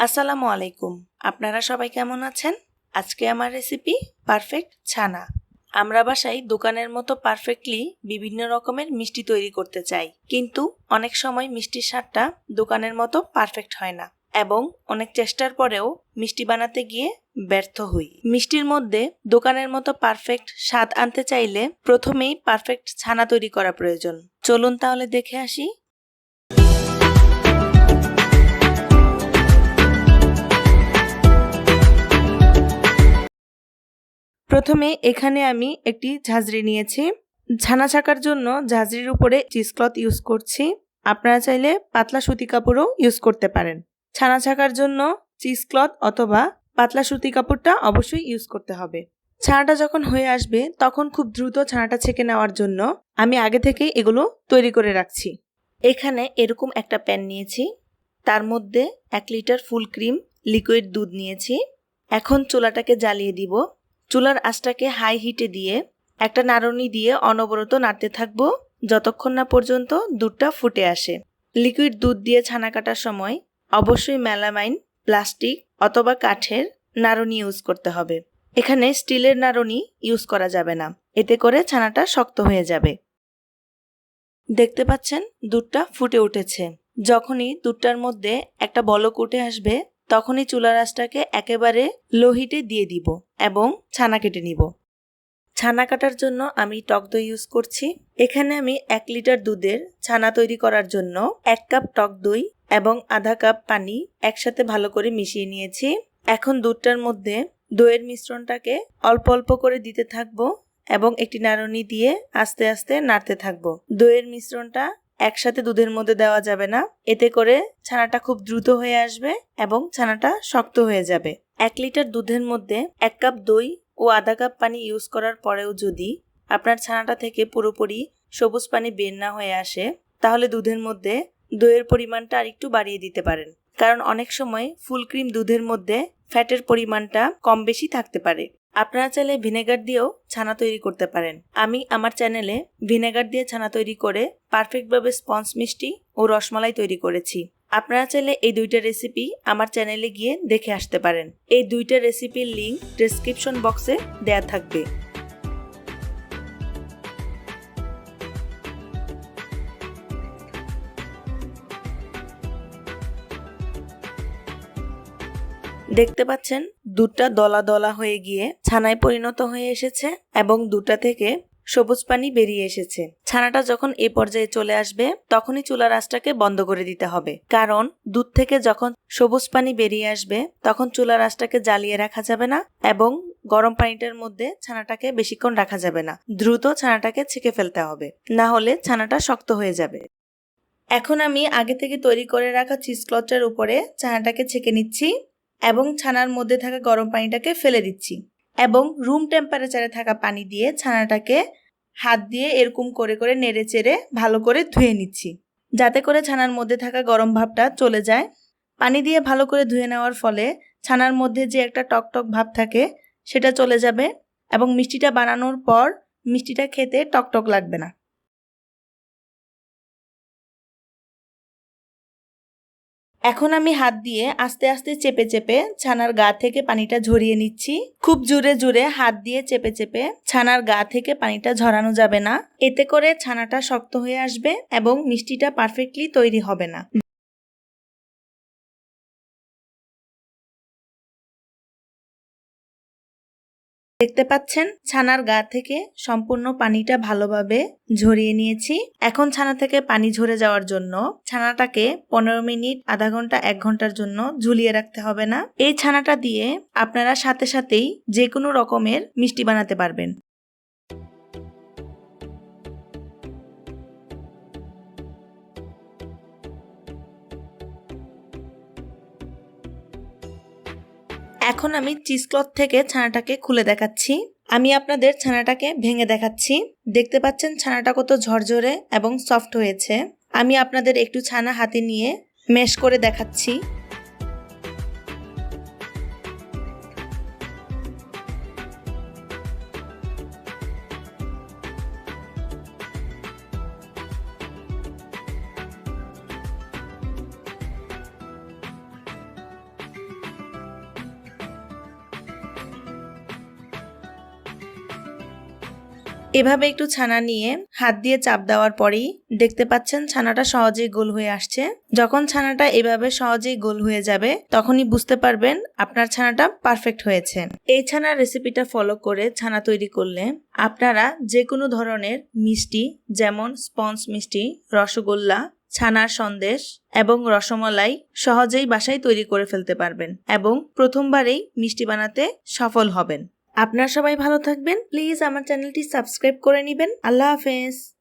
আসসালামু আলাইকুম। আপনারা সবাই কেমন আছেন? আজকে আমার রেসিপি পারফেক্ট ছানা। আমরা বাসায় দোকানের মতো পারফেক্টলি বিভিন্ন রকমের মিষ্টি তৈরি করতে চাই। কিন্তু অনেক সময় মিষ্টির স্বাদটা দোকানের মতো পারফেক্ট হয় না এবং অনেক চেষ্টার পরেও মিষ্টি বানাতে গিয়ে ব্যর্থ হই। মিষ্টির মধ্যে দোকানের মতো পারফেক্ট স্বাদ আনতে চাইলে প্রথমেই পারফেক্ট ছানা তৈরি করা প্রয়োজন। চলুন তাহলে দেখে আসি প্রথমে এখানে আমি একটি ঝাঁঝরি নিয়েছি। ছানা ছাকার জন্য ঝাঁঝরির উপরে চিজ ক্লথ ইউজ করছি। আপনারা চাইলে পাতলা সুতি কাপড়ও ইউজ করতে পারেন। ছানা ছাকার জন্য চিজ ক্লথ অথবা পাতলা সুতি কাপড়টা অবশ্যই ইউজ করতে হবে। ছানাটা যখন হয়ে আসবে, তখন খুব দ্রুত ছানাটা ছেঁকে নেওয়ার জন্য আমি আগে থেকেই এগুলো তৈরি করে রাখছি। এখানে এরকম একটা প্যান নিয়েছি। তার মধ্যে এক লিটার ফুল ক্রিম লিকুইড দুধ নিয়েছি। এখন চোলাটাকে জ্বালিয়ে দিব। চুলার আঁচটাকে হাই হিটে দিয়ে একটা নাড়নি দিয়ে অনবরত নাড়তে থাকব যতক্ষণ না পর্যন্ত দুধটা ফুটে আসে। লিকুইড দুধ দিয়ে ছানা কাটার সময় অবশ্যই মেলামাইন প্লাস্টিক অথবা কাঠের নাড়নি ইউজ করতে হবে। এখানে স্টিলের নাড়নি ইউজ করা যাবে না, এতে করে ছানাটা শক্ত হয়ে যাবে। দেখতে পাচ্ছেন দুধটা ফুটে উঠেছে। যখনই দুধটার মধ্যে একটা বলক উঠে আসবে তখনই চুলার আঁচটাকে একেবারে লো হিটে দিয়ে দিব এবং ছানা কেটে নিব। ছানা কাটার জন্য আমি টক দই ইউজ করছি। এখানে আমি এক লিটার দুধের ছানা তৈরি করার জন্য এক কাপ টক দই এবং আধা কাপ পানি একসাথে ভালো করে মিশিয়ে নিয়েছি। এখন দুধটার মধ্যে দইয়ের মিশ্রণটাকে অল্প অল্প করে দিতে থাকব এবং একটি নাড়নি দিয়ে আস্তে আস্তে নাড়তে থাকব। দইয়ের মিশ্রণটা একসাথে দুধের মধ্যে দেওয়া যাবে না। এতে করে ছানাটা খুব দ্রুত হয়ে আসবে এবং ছানাটা শক্ত হয়ে যাবে। এক লিটার দুধের মধ্যে এক কাপ দই ও আধা কাপ পানি ইউজ করার পরেও যদি আপনার ছানাটা থেকে পুরোপুরি সবুজ পানি বের না হয়ে আসে, তাহলে দুধের মধ্যে দইয়ের পরিমাণটা আরেকটু বাড়িয়ে দিতে পারেন। কারণ অনেক সময় ফুল ক্রিম দুধের মধ্যে ফ্যাটের পরিমাণটা কম বেশি থাকতে পারে। আপনারা চাইলে ভিনেগার দিয়েও ছানা তৈরি করতে পারেন। আমি আমার চ্যানেলে ভিনেগার দিয়ে ছানা তৈরি করে পারফেক্টভাবে স্পঞ্জ মিষ্টি ও রসমালাই তৈরি করেছি। আপনারা চাইলে এই দুইটা রেসিপি আমার চ্যানেলে গিয়ে দেখে আসতে পারেন। এই দুইটা রেসিপির লিঙ্ক ডেসক্রিপশন বক্সে দেয়া থাকবে। দেখতে পাচ্ছেন, দুধটা দলা দলা হয়ে গিয়ে ছানায় পরিণত হয়ে এসেছে এবং দুধটা থেকে সবুজ পানি বেরিয়ে এসেছে। ছানাটা যখন এই পর্যায়ে চলে আসবে, তখনই চুলা আঁচটাকে বন্ধ করে দিতে হবে। কারণ দুধ থেকে যখন সবুজ পানি বেরিয়ে আসবে, তখন চুলা আঁচটাকে জ্বালিয়ে রাখা যাবে না এবং গরম পানিটার মধ্যে ছানাটাকে বেশিক্ষণ রাখা যাবে না। দ্রুত ছানাটাকে ছেঁকে ফেলতে হবে, না হলে ছানাটা শক্ত হয়ে যাবে। এখন আমি আগে থেকে তৈরি করে রাখা চিজ ক্লথটার উপরে ছানাটাকে ছেঁকে নিচ্ছি। এবং ছানার মধ্যে থাকা গরম পানিটাকে ফেলে দিচ্ছি। এবং রুম টেম্পারেচারে থাকা পানি দিয়ে ছানাটাকে হাত দিয়ে এরকম করে করে নেড়ে চেড়ে ভালো করে ধুয়ে নিচ্ছি। যাতে করে ছানার মধ্যে থাকা গরম ভাবটা চলে যায়। পানি দিয়ে ভালো করে ধুয়ে নেওয়ার ফলে ছানার মধ্যে যে একটা টক টক ভাব থাকে, সেটা চলে যাবে এবং মিষ্টিটা বানানোর পর মিষ্টিটা খেতে টক টক লাগবে না। এখন আমি হাত দিয়ে আস্তে আস্তে চেপে চেপে ছানার গা থেকে পানিটা ঝরিয়ে নিচ্ছি। খুব জোরে জোরে হাত দিয়ে চেপে চেপে ছানার গা থেকে পানিটা ঝরানো যাবে না। এতে করে ছানাটা শক্ত হয়ে আসবে এবং মিষ্টিটা পারফেক্টলি তৈরি হবে না। দেখতে পাচ্ছেন, ছানার গা থেকে সম্পূর্ণ পানিটা ভালোভাবে ঝরিয়ে নিয়েছি। এখন ছানা থেকে পানি ঝরে যাওয়ার জন্য ছানাটাকে পনেরো মিনিট, আধা ঘণ্টা, এক ঘণ্টার জন্য ঝুলিয়ে রাখতে হবে না। এই ছানাটা দিয়ে আপনারা সাথে সাথেই যে কোনো রকমের মিষ্টি বানাতে পারবেন। এখন আমি চিজ ক্লথ থেকে ছানাটাকে খুলে দেখাচ্ছি। আমি আপনাদের ছানাটাকে ভেঙে দেখাচ্ছি। দেখতে পাচ্ছেন ছানাটা কত ঝরঝরে এবং সফট হয়েছে। আমি আপনাদের একটু ছানা হাতে নিয়ে মেশ করে দেখাচ্ছি। এভাবে একটু ছানা নিয়ে হাত দিয়ে চাপ দেওয়ার পরেই দেখতে পাচ্ছেন ছানাটা সহজেই গোল হয়ে আসছে। যখন ছানাটা এভাবে সহজেই গোল হয়ে যাবে, তখনই বুঝতে পারবেন আপনার ছানাটা পারফেক্ট হয়েছে। এই ছানার রেসিপিটা ফলো করে ছানা তৈরি করলে আপনারা যে কোনো ধরনের মিষ্টি, যেমন স্পঞ্জ মিষ্টি, রসগোল্লা, ছানার সন্দেশ এবং রসমালাই সহজেই বাসায় তৈরি করে ফেলতে পারবেন এবং প্রথমবারেই মিষ্টি বানাতে সফল হবেন। আপনারা সবাই ভালো থাকবেন। প্লিজ আমার চ্যানেলটি সাবস্ক্রাইব করে নেবেন। আল্লাহ হাফেজ।